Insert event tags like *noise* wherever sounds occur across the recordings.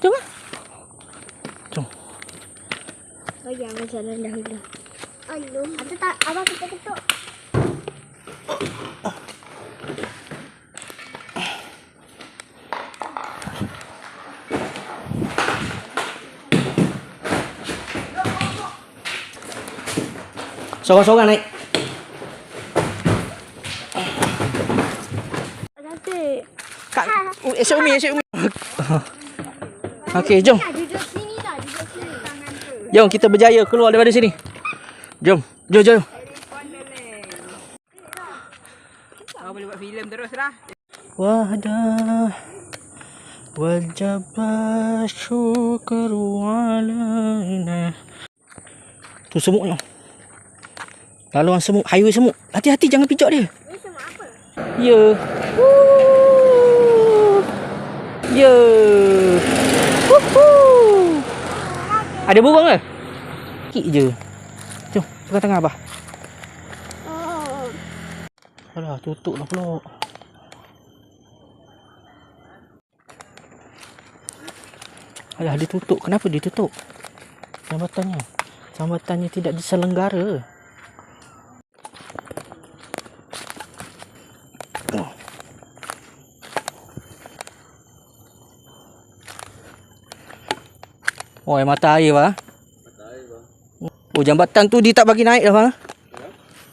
Jom lah. Jom. Bagi abang jalan dahulu. Aduh. Ada tak? Abang kita ketuk. Sorang-sorang naik. Nanti. Kak, uh, esok Umi, esok Umi. Okey, jom. Nak duduk sini lah. Duduk sini. Jom kita berjaya keluar daripada sini. Jom. Jom, jom. Oh, boleh buat filem terus lah. Wadah Wajabah syukru alaina Tu semutnya Laluan semut Highway semut Hati-hati jangan pijak dia Ini semua apa? Ya Woo. Ya Woohoo. Ada burung ke? Kik je. Jom Tengah-tengah abah. Oh. Alah tutup lah pula. Alah dia tutup. Kenapa dia tutup? Sambatannya. Sambatannya tidak diselenggara Oh, air mata air bah. Oh, jambatan tu dia tak bagi naik dah bang.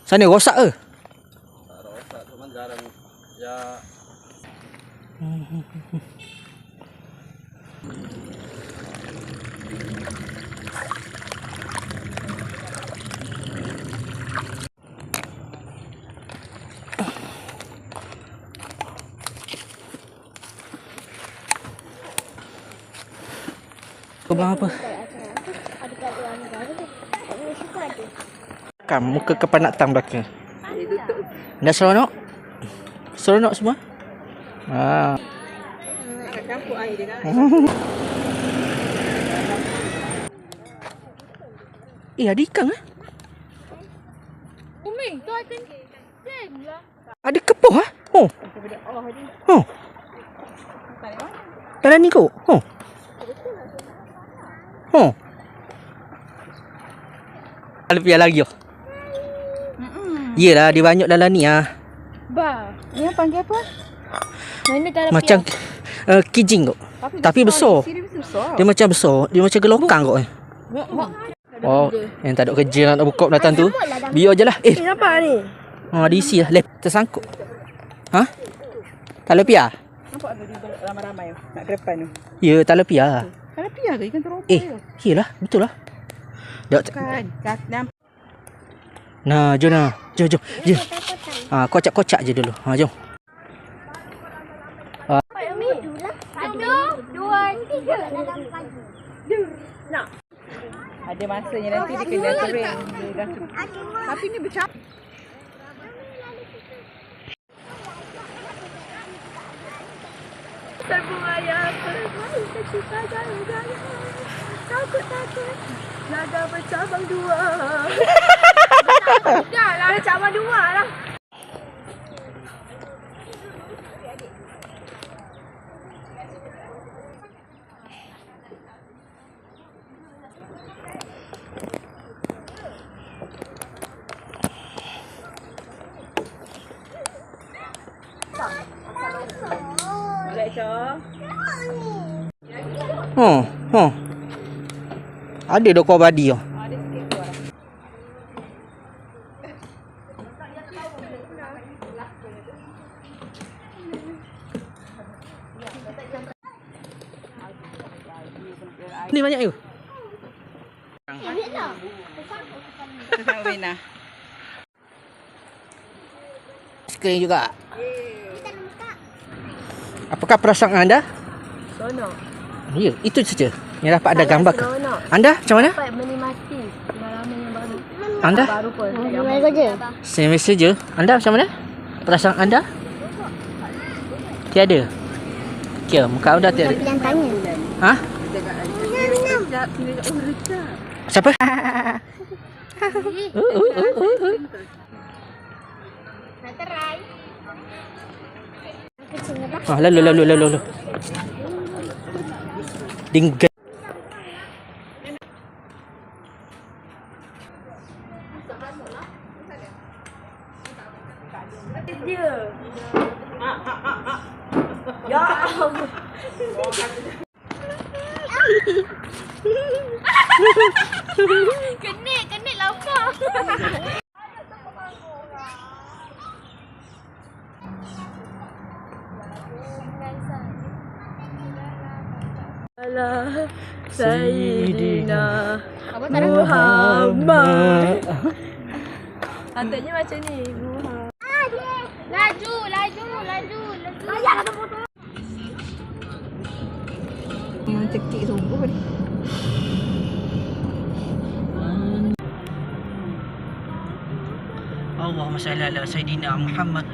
Sana rosak ke? Kau bang apa? Ada kat luar Malaysia pun ada. Kam muka kepanatan belakang. Dah seronok? Seronok semua? Ha. *laughs* Kan. Eh, ada ikan eh? Umi, tu ada lah. Ada kepoh ah? Oh. Oh. Dalam ni kot? Oh. Oh. Ada piala lagi oh. Yelah, dia banyak dalam ni ah. Ba, ni panggil apa? Mana dalam Macam uh, kijing kot. Tapi besar. Sini mesti besar. Dia macam besar. Dia macam gelokang kot. eh. Oh, yang tak ada kerja nak buka datang tu. Biar je lah. Eh, Nampak ni? ha, diisi lah. Lep, tersangkut. Ha? Talapia? Nampak tu dia ramai-ramai nak ke depan tu. Ya, talapia. Kalau pia ke ikan teropong Eh, iyalah. Betul lah. Dok, Kan, kat nampak. Nah, jom nah. Jom, jom. Jom. Ha, kocak-kocak je dulu. Ha, jom. Umi, satu, dua, tiga. Dalam pagi. Ada masanya nanti dia kena kering. Dia dah tu. Terbungaya permai tercipta gaya-gaya Takut-takut Naga bercabang dua. *laughs* Dah lah Bercabang dua lah Boleh Syah. Oh, oh. Ada dok kau badi oh. Ni banyak you. Tengok Wina. Sekali juga. Apakah perasaan anda? Seronok Ya, itu saja. Yang dapat ada gambar ke? Anda macam mana? Dapat menikmati pengalaman yang baru Anda? Baru pun saja? Saya mesej je. Anda macam mana? Perasaan anda? Tiada. Kira muka anda tiada. Yang tanya Ha? Siapa? Uh, uh, uh, uh, uh. Nak à, lên lên lên lên lên lên. Đinh ghê cái này cái này lắm không? Lapar. Sayyidina Muhammad. Hantarnya macam ni. Laju, laju, laju, laju. Yang cekik sungguh ni. Allahumma salli ala Sayyidina Muhammad